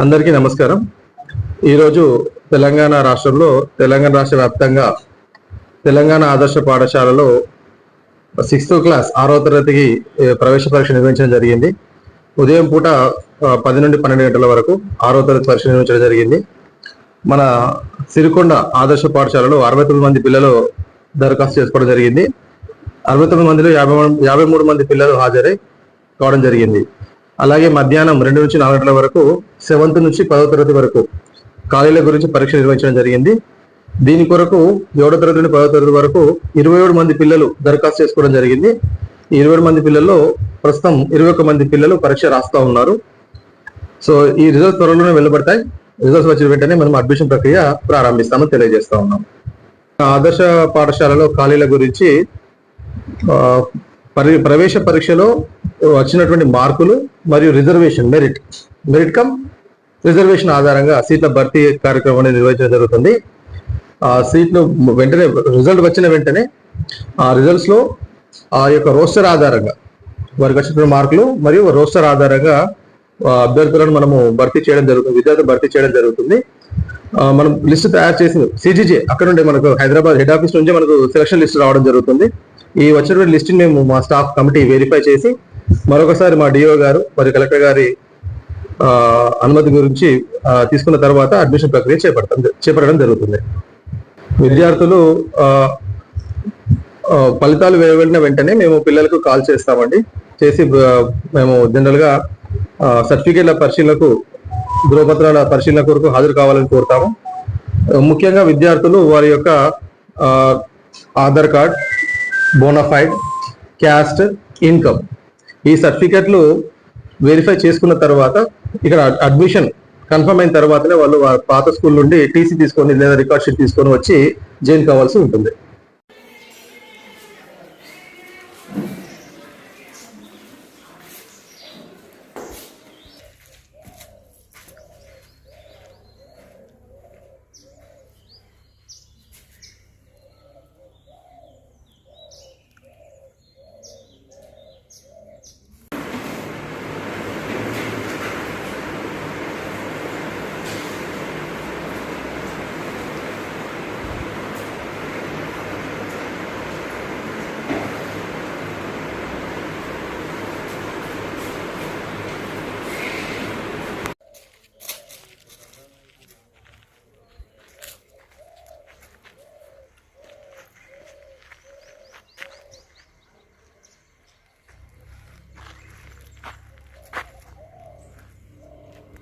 అందరికీ నమస్కారం. ఈరోజు తెలంగాణ రాష్ట్రంలో తెలంగాణ రాష్ట్ర వ్యాప్తంగా తెలంగాణ ఆదర్శ పాఠశాలలో సిక్స్త్ క్లాస్ ఆరో తరగతికి ప్రవేశ పరీక్ష నిర్వహించడం జరిగింది. ఉదయం పూట పది నుండి పన్నెండు గంటల వరకు ఆరో తరగతి పరీక్ష నిర్వహించడం జరిగింది. మన సిరికొండ ఆదర్శ పాఠశాలలో అరవై తొమ్మిది మంది పిల్లలు దరఖాస్తు చేసుకోవడం జరిగింది. అరవై తొమ్మిది మందిలో యాభై యాభై మూడు మంది పిల్లలు హాజరై కావడం జరిగింది. అలాగే మధ్యాహ్నం రెండు నుంచి నాలుగు గంటల వరకు సెవెంత్ నుంచి పదో తరగతి వరకు ఖాళీల గురించి పరీక్ష నిర్వహించడం జరిగింది. దీని కొరకు ఏడో తరగతి నుండి పదో తరగతి వరకు ఇరవై ఏడు మంది పిల్లలు దరఖాస్తు చేసుకోవడం జరిగింది. ఈ ఇరవై ఏడు మంది పిల్లల్లో ప్రస్తుతం ఇరవై ఒక్క మంది పిల్లలు పరీక్ష రాస్తా ఉన్నారు. సో ఈ రిజల్ట్స్ త్వరలోనే వెళ్ళబడతాయి రిజల్ట్స్ వచ్చిన వెంటనే మనం అడ్మిషన్ ప్రక్రియ ప్రారంభిస్తామని తెలియజేస్తా ఉన్నాం. ఆదర్శ పాఠశాలలో ఖాళీల గురించి పరి ప్రవేశ పరీక్షలో వచ్చినటువంటి మార్కులు మరియు reservation merit. Merit cum reservation ఆధారంగా సీట్ల భర్తీ కార్యక్రమం అనేది నిర్వహించడం జరుగుతుంది. ఆ సీట్లు వెంటనే రిజల్ట్ వచ్చిన వెంటనే ఆ రిజల్ట్స్లో ఆ యొక్క రోస్టర్ ఆధారంగా వారికి వచ్చిన మార్కులు మరియు రోస్టర్ ఆధారంగా అభ్యర్థులను మనము భర్తీ చేయడం జరుగుతుంది విద్యార్థులు భర్తీ చేయడం జరుగుతుంది. మనం లిస్ట్ తయారు చేసింది సిజిజే అక్కడ నుండి మనకు హైదరాబాద్ హెడ్ ఆఫీస్ నుంచి మనకు సెలక్షన్ లిస్ట్ రావడం జరుగుతుంది. ఈ వచ్చినటువంటి లిస్ట్ మేము మా స్టాఫ్ కమిటీ వెరిఫై చేసి మరొకసారి మా డిఓ గారు మరియు కలెక్టర్ గారి అనుమతి గురించి తీసుకున్న తర్వాత అడ్మిషన్ ప్రక్రియ చేపడతాం చేపట్టడం జరుగుతుంది. విద్యార్థులు ఫలితాలు వెలువడిన వెంటనే మేము పిల్లలకు కాల్ చేస్తామండి. చేసి మేము జనరల్గా సర్టిఫికేట్ల పరిశీలనకు ధృవపత్రాల పరిశీలన కొరకు హాజరు కావాలని కోరుతాము. ముఖ్యంగా విద్యార్థులు వారి యొక్క Aadhaar card bonafide caste income ఈ సర్టిఫికెట్లు వెరిఫై చేసుకున్న తర్వాత ఇక్కడ అడ్మిషన్ కన్ఫర్మ్ అయిన తర్వాతనే వాళ్ళు పాత స్కూల్ నుండి టీసీ తీసుకొని లేదా రికార్డ్ షీట్ తీసుకొని వచ్చి జాయిన్ కావాల్సి ఉంటుంది.